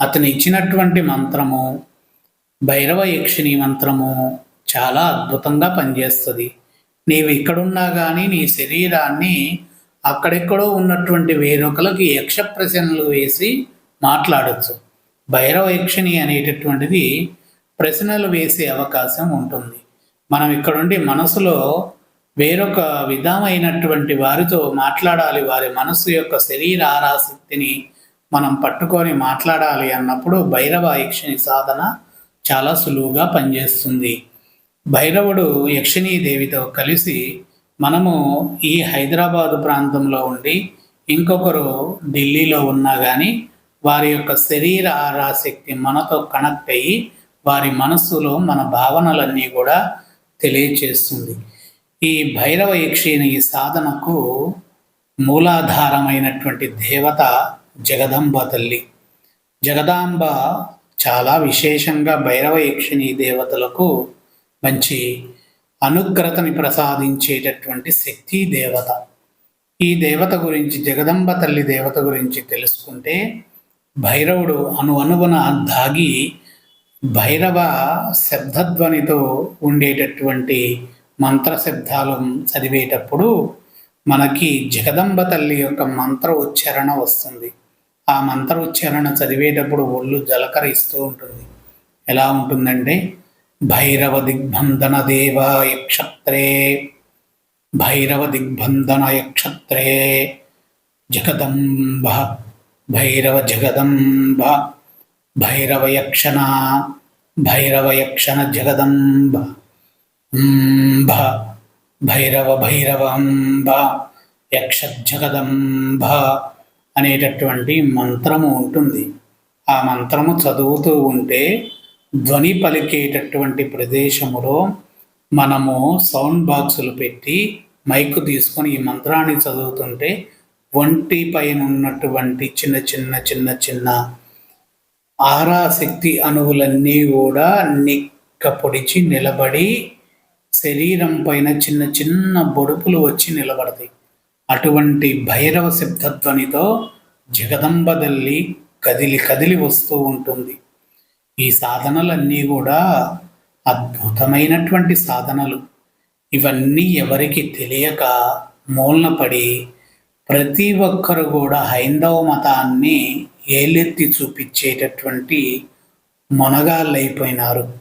అతను ఇచ్చినటువంటి మంత్రము భైరవ యక్షిణి మంత్రము చాలా అద్భుతంగా పనిచేస్తుంది. నీవు ఇక్కడున్నా కానీ నీ శరీరాన్ని అక్కడెక్కడో ఉన్నటువంటి వేరొకరికి యక్ష ప్రశ్నలు వేసి మాట్లాడచ్చు. భైరవ యక్షిణి అనేటటువంటిది ప్రశ్నలు వేసే అవకాశం ఉంటుంది. మనం ఇక్కడుండి మనసులో వేరొక విధమైనటువంటి వారితో మాట్లాడాలి. వారి మనసు యొక్క శరీర ఆరాశక్తిని మనం పట్టుకొని మాట్లాడాలి అన్నప్పుడు భైరవ యక్షిణి సాధన చాలా సులువుగా పనిచేస్తుంది. భైరవుడు యక్షిణీ దేవితో కలిసి మనము ఈ హైదరాబాదు ప్రాంతంలో ఉండి ఇంకొకరు ఢిల్లీలో ఉన్నా కానీ వారి యొక్క శరీర ఆరాశక్తి మనతో కనెక్ట్ అయ్యి వారి మనస్సులో మన భావనలన్నీ కూడా తెలియచేస్తుంది. ఈ భైరవ యక్షిని సాధనకు మూలాధారమైనటువంటి దేవత జగదంబ తల్లి. జగదాంబ చాలా విశేషంగా భైరవ యక్షిణీ దేవతలకు మంచి అనుగ్రతని ప్రసాదించేటటువంటి శక్తి దేవత. ఈ దేవత గురించి జగదంబ తల్లి దేవత గురించి తెలుసుకుంటే భైరవుడు అను అనుగుణ దాగి భైరవ శబ్దధ్వనితో ఉండేటటువంటి మంత్రశబ్దాలు చదివేటప్పుడు మనకి జగదంబ తల్లి యొక్క మంత్ర ఉచ్చారణ వస్తుంది. ఆ మంత్ర ఉచ్చారణ చదివేటప్పుడు ఒళ్ళు జలకరిస్తూ ఉంటుంది. ఎలా ఉంటుందంటే భైరవ దిగ్బంధన దేవ యక్షత్రే భైరవ దిగ్బంధన యక్షత్రే జగదంబ భైరవ జగదంబ భైరవ యక్షణ భైరవ యక్షణ జగదంబ అంబ భైరవ భైరవంబ యక్ష జగదంబ అనేటటువంటి మంత్రము ఉంటుంది. ఆ మంత్రము చదువుతూ ఉంటే ధ్వని పలికేటటువంటి ప్రదేశములో మనము సౌండ్ బాక్సులు పెట్టి మైక్ తీసుకొని ఈ మంత్రాన్ని చదువుతుంటే ఒంటి పైన ఉన్నటువంటి చిన్న చిన్న చిన్న చిన్న ఆరాశక్తి అణువులన్నీ కూడా నిక్క పొడిచి నిలబడి శరీరం పైన చిన్న చిన్న బొడుపులు వచ్చి నిలబడతాయి. అటువంటి భైరవ శబ్దధ్వనితో జగదంబదల్లి కదిలి కదిలి వస్తూ ఉంటుంది. ఈ సాధనలన్నీ కూడా అద్భుతమైనటువంటి సాధనలు. ఇవన్నీ ఎవరికి తెలియక మూలన పడి ప్రతి ఒక్కరు కూడా హైందవ మతాన్ని ఏలెత్తి చూపించేటటువంటి మొనగాళ్ళైపోయినారు.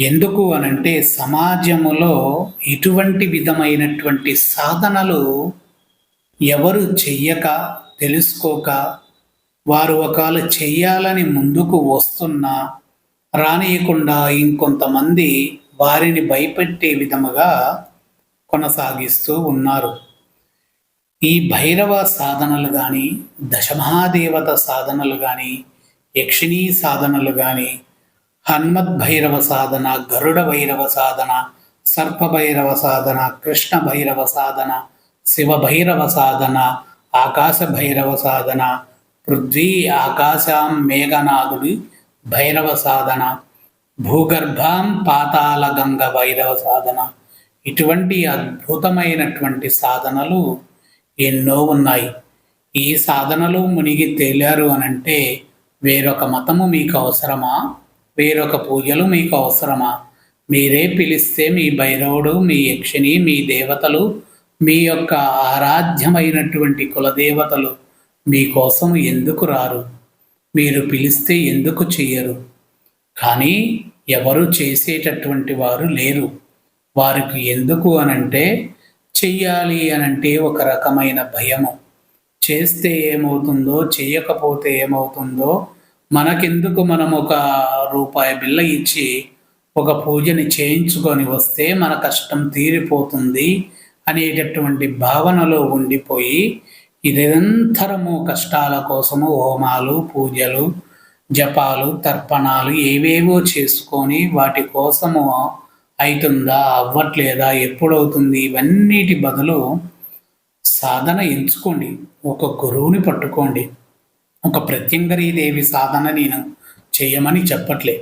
ఎందుకు అనంటే సమాజములో ఇటువంటి విధమైనటువంటి సాధనలు ఎవరు చెయ్యక తెలుసుకోక వారు ఒకవేళ చెయ్యాలని ముందుకు వస్తున్నా రానియకుండా ఇంకొంతమంది వారిని భయపెట్టే విధముగా కొనసాగిస్తూ ఉన్నారు. ఈ భైరవ సాధనలు కానీ దశమహాదేవత సాధనలు కానీ యక్షిణీ సాధనలు కానీ హన్మద్ భైరవ సాధన గరుడ భైరవ సాధన సర్పభైరవ సాధన కృష్ణ భైరవ సాధన శివ భైరవ సాధన ఆకాశ భైరవ సాధన పృథ్వీ ఆకాశం మేఘనాథుడి భైరవ సాధన భూగర్భాం పాతాల గంగ భైరవ సాధన ఇటువంటి అద్భుతమైనటువంటి సాధనలు ఎన్నో ఉన్నాయి. ఈ సాధనలు మునిగి తేలారు అనంటే వేరొక మతము మీకు అవసరమా? వేరొక పూజలు మీకు అవసరమా? మీరే పిలిస్తే మీ భైరవుడు మీ యక్షిని మీ దేవతలు మీ యొక్క ఆరాధ్యమైనటువంటి కులదేవతలు మీకోసం ఎందుకు రారు? మీరు పిలిస్తే ఎందుకు చెయ్యరు? కానీ ఎవరు చేసేటటువంటి వారు లేరు. వారికి ఎందుకు అనంటే చెయ్యాలి అనంటే ఒక రకమైన భయము. చేస్తే ఏమవుతుందో చేయకపోతే ఏమవుతుందో మనకెందుకు మనం ఒక రూపాయి బిల్ల ఇచ్చి ఒక పూజని చేయించుకొని వస్తే మన కష్టం తీరిపోతుంది. అనేటటువంటి భావనలో ఉండిపోయి నిరంతరము కష్టాల కోసము హోమాలు పూజలు జపాలు తర్పణాలు ఏవేవో చేసుకొని వాటి కోసము అవుతుందా అవ్వట్లేదా ఎప్పుడవుతుంది ఇవన్నిటి బదులు సాధన ఎంచుకోండి. ఒక గురువుని పట్టుకోండి. ఒక ప్రత్యంగరీదేవి సాధన నేను చేయమని చెప్పట్లే.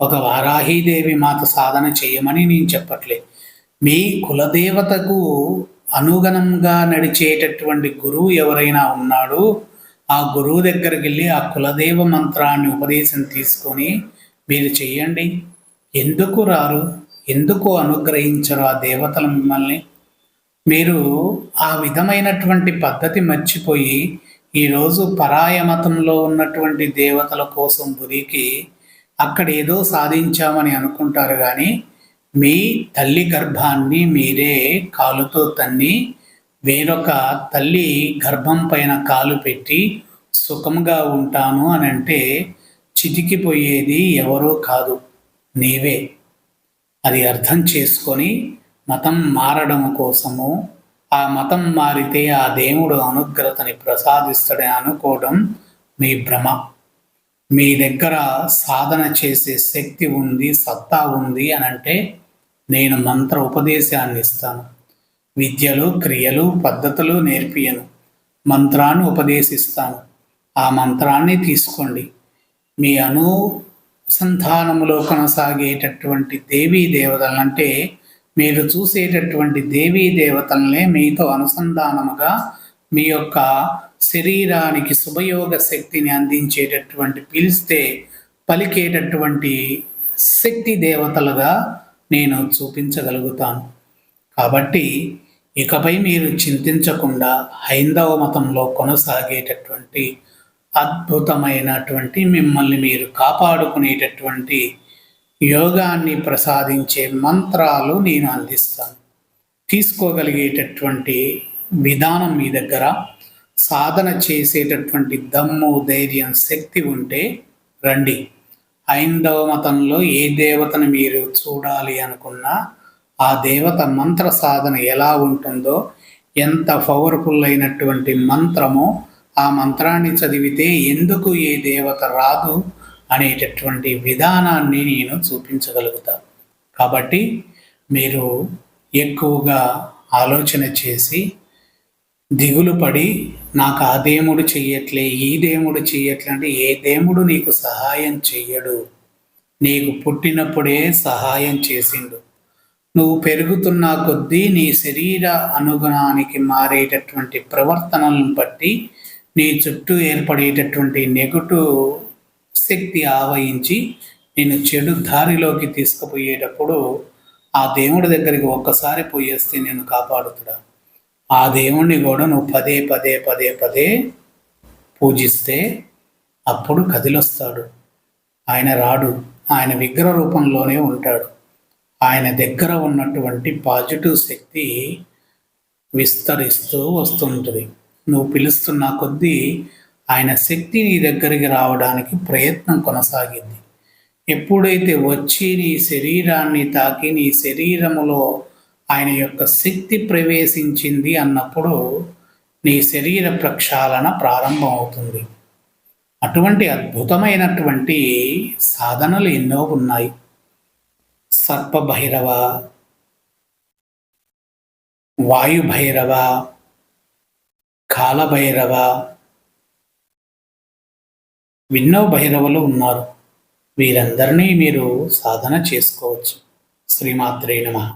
ఒక వారాహీదేవి మాత సాధన చేయమని నేను చెప్పట్లే. మీ కులదేవతకు అనుగుణంగా నడిచేటటువంటి గురువు ఎవరైనా ఉన్నాడు? ఆ గురువు దగ్గరికి వెళ్ళి ఆ కులదేవ మంత్రాన్ని ఉపదేశం తీసుకొని మీరు చెయ్యండి ఎందుకు రారు? ఎందుకు అనుగ్రహించరు ఆ దేవతలు మిమ్మల్ని? మీరు ఆ విధమైనటువంటి పద్ధతి మర్చిపోయి ఈరోజు పరాయ మతంలో ఉన్నటువంటి దేవతల కోసం గురికి అక్కడ ఏదో సాధించామని అనుకుంటారు కానీ మీ తల్లి గర్భాన్ని మీరే కాలుతో తన్ని వేరొక తల్లి గర్భం పైన కాలు పెట్టి సుఖంగా ఉంటాను అని అంటే చితికిపోయేది ఎవరో కాదు నీవే. అది అర్థం చేసుకొని మతం మారడం కోసము ఆ మతం మారితే ఆ దేవుడు అనుగ్రతని ప్రసాదిస్తాడని అనుకోవడం మీ భ్రమ. మీ దగ్గర సాధన చేసే శక్తి ఉంది సత్తా ఉంది అని అంటే నేను మంత్ర ఉపదేశాన్ని ఇస్తాను. విద్యలు క్రియలు పద్ధతులు నేర్పియను. మంత్రాన్ని ఉపదేశిస్తాను. ఆ మంత్రాన్ని తీసుకోండి. మీ అనుసంధానములో కొనసాగేటటువంటి దేవీ దేవతలు అంటే మీరు చూసేటటువంటి దేవీ దేవతలనే మీతో అనుసంధానముగా మీ యొక్క శరీరానికి శుభయోగ శక్తిని అందించేటటువంటి పిలిస్తే పలికేటటువంటి శక్తి దేవతలుగా నేను చూపించగలుగుతాను. కాబట్టి ఇకపై మీరు చింతించకుండా హైందవ మతంలో కొనసాగేటటువంటి అద్భుతమైనటువంటి మిమ్మల్ని మీరు కాపాడుకునేటటువంటి యోగాన్ని ప్రసాదించే మంత్రాలు నేను అందిస్తాను. తీసుకోగలిగేటటువంటి విధానం మీ దగ్గర సాధన చేసేటటువంటి దమ్ము ధైర్యం శక్తి ఉంటే రండి. హైందవ మతంలో ఏ దేవతను మీరు చూడాలి అనుకున్నా ఆ దేవత మంత్ర సాధన ఎలా ఉంటుందో ఎంత పవర్ఫుల్ అయినటువంటి మంత్రమో ఆ మంత్రాన్ని చదివితే ఎందుకు ఏ దేవత రాదు అనేటటువంటి విధానాన్ని నేను చూపించగలుగుతా. కాబట్టి మీరు ఎక్కువగా ఆలోచన చేసి దిగులు పడి నాకు ఆ దేవుడు చెయ్యట్లే ఈ దేవుడు చెయ్యట్లే అంటే ఏ దేవుడు నీకు సహాయం చెయ్యడు. నీకు పుట్టినప్పుడే సహాయం చేసిండు. నువ్వు పెరుగుతున్న కొద్దీ నీ శరీర అనుగుణానికి మారేటటువంటి ప్రవర్తనలను బట్టి నీ చుట్టూ ఏర్పడేటటువంటి నెగటివ్ శక్తి ఆవహించి నేను చెడు దారిలోకి తీసుకుపోయేటప్పుడు ఆ దేవుడి దగ్గరికి ఒక్కసారి పోయేస్తే నేను కాపాడుతుడా? ఆ దేవుణ్ణి కూడా నువ్వు పదే పదే పదే పదే పూజిస్తే అప్పుడు కదిలొస్తాడు. ఆయన రాడు. ఆయన విగ్రహ రూపంలోనే ఉంటాడు. ఆయన దగ్గర ఉన్నటువంటి పాజిటివ్ శక్తి విస్తరిస్తూ వస్తుంటుంది. నువ్వు పిలుస్తున్న కొద్దీ ఆయన శక్తి నీ దగ్గరికి రావడానికి ప్రయత్నం కొనసాగింది. ఎప్పుడైతే వచ్చి నీ శరీరాన్ని తాకి నీ శరీరములో ఆయన యొక్క శక్తి ప్రవేశించింది అన్నప్పుడు నీ శరీర ప్రక్షాళన ప్రారంభమవుతుంది. అటువంటి అద్భుతమైనటువంటి సాధనలు ఎన్నో ఉన్నాయి. సర్పభైరవ వాయుభైరవ కాలభైరవ విన్నో భైరవులు ఉన్నారు. వీరందరినీ మీరు సాధన చేసుకోవచ్చు. శ్రీమాత్రే నమ.